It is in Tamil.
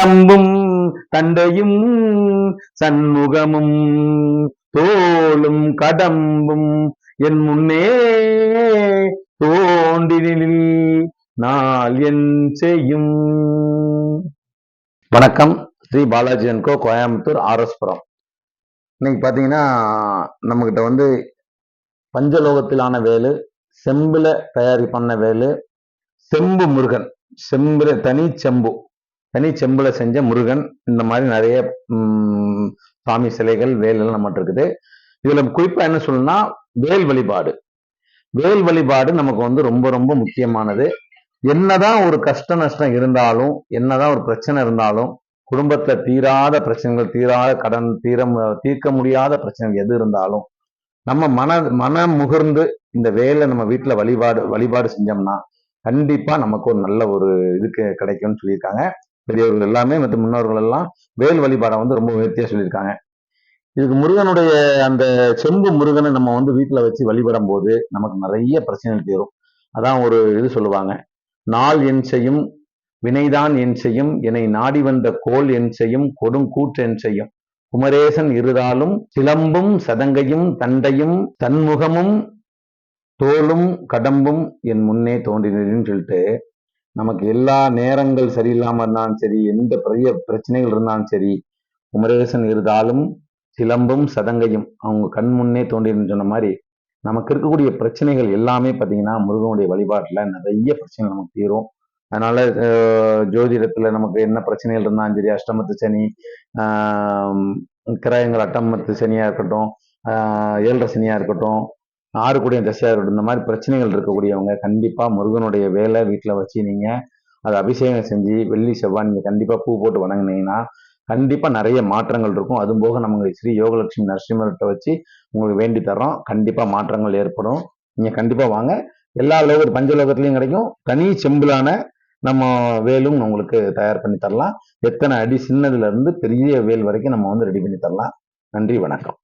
கம்பும் தண்டையும் சண்முகமும் தோளும் கடம்பும் என் முன்னே தோன்றினில் நாள் என் செய்யும். வணக்கம். ஸ்ரீ பாலாஜி அன்கோ கோயம்புத்தூர் ஆர்எஸ்புரம் இன்னைக்கு பாத்தீங்கன்னா நம்மகிட்ட வந்து பஞ்சலோகத்திலான வேலு செம்புல தயாரி பண்ண வேலு செம்பு முருகன். செம்புல தனி செம்பு. தனி செம்புல செஞ்ச முருகன் இந்த மாதிரி நிறைய ம், சாமி சிலைகள் வேலெல்லாம் நம்மகிட்ட இருக்குது. இதுல குறிப்பா என்ன சொல்லணும்னா வேல் வழிபாடு. வேல் வழிபாடு நமக்கு வந்து ரொம்ப ரொம்ப முக்கியமானது. என்னதான் ஒரு கஷ்ட நஷ்டம் இருந்தாலும் என்னதான் ஒரு பிரச்சனை இருந்தாலும் குடும்பத்துல தீராத பிரச்சனைகள் தீராத கடன் தீர தீர்க்க முடியாத பிரச்சனைகள் எது இருந்தாலும் நம்ம மன மனம் முகர்ந்து இந்த வேலை நம்ம வீட்டுல வழிபாடு வழிபாடு செஞ்சோம்னா கண்டிப்பா நமக்கு ஒரு நல்ல ஒரு இதுக்கு கிடைக்கும்னு சொல்லியிருக்காங்க. பெரியவர்கள் எல்லாமே மற்றும் முன்னோர்கள் எல்லாம் வேல் வழிபாடை வந்து ரொம்ப உயர்த்தியா சொல்லியிருக்காங்க. இதுக்கு முருகனுடைய அந்த செம்பு முருகனை நம்ம வந்து வீட்டில் வச்சு வழிபடும் போது நமக்கு நிறைய பிரச்சனைகள் தீரும். அதான் ஒரு இது சொல்லுவாங்க. நாள் என் செய்யும் வினைதான் என் செய்யும் என்னை நாடி வந்த கோல் என் செய்யும் கொடும் கூற்று என் செய்யும். குமரேசன் இருதாலும் சிலம்பும் சதங்கையும் தண்டையும் தன்முகமும் தோளும் கடம்பும் என் முன்னே தோன்றினதுன்னு சொல்லிட்டு நமக்கு எல்லா நேரங்கள் சரியில்லாமல் இருந்தாலும் சரி எந்த பெரிய பிரச்சனைகள் இருந்தாலும் சரி குமரேசன் இருந்தாலும் சிலம்பும் சதங்கையும் அவங்க கண் முன்னே தோன்றின்னு சொன்ன மாதிரி நமக்கு இருக்கக்கூடிய பிரச்சனைகள் எல்லாமே பார்த்தீங்கன்னா முருகனுடைய வழிபாட்டில் நிறைய பிரச்சனைகள் நமக்கு தீரும். அதனால ஜோதிடத்தில் நமக்கு என்ன பிரச்சனைகள் இருந்தாலும் சரி அஷ்டமத்து சனி கிரகங்கள் அட்டமத்து சனியாக இருக்கட்டும் ஏழரை சனியாக இருக்கட்டும் ஆறு கூடிய இந்த மாதிரி பிரச்சனைகள் இருக்கக்கூடியவங்க கண்டிப்பா முருகனுடைய வேலை வீட்டில் வச்சு நீங்க அதை அபிஷேகம் செஞ்சு வெள்ளி செவ்வாய் நீங்க கண்டிப்பா பூ போட்டு வணங்குனீங்கன்னா கண்டிப்பா நிறைய மாற்றங்கள் இருக்கும். அதுவும் போக நம்ம ஸ்ரீ யோகலட்சுமி நரசிம்மர்கிட்ட வச்சு உங்களுக்கு வேண்டி தரோம் கண்டிப்பா மாற்றங்கள் ஏற்படும். நீங்க கண்டிப்பா வாங்க. எல்லா லோக பஞ்சலோகத்துலையும் கிடைக்கும். தனி செம்பிலான நம்ம வேலும் உங்களுக்கு தயார் பண்ணி தரலாம். எத்தனை அடி சின்னதுல இருந்து பெரிய வேல் வரைக்கும் நம்ம வந்து ரெடி பண்ணி தரலாம். நன்றி வணக்கம்.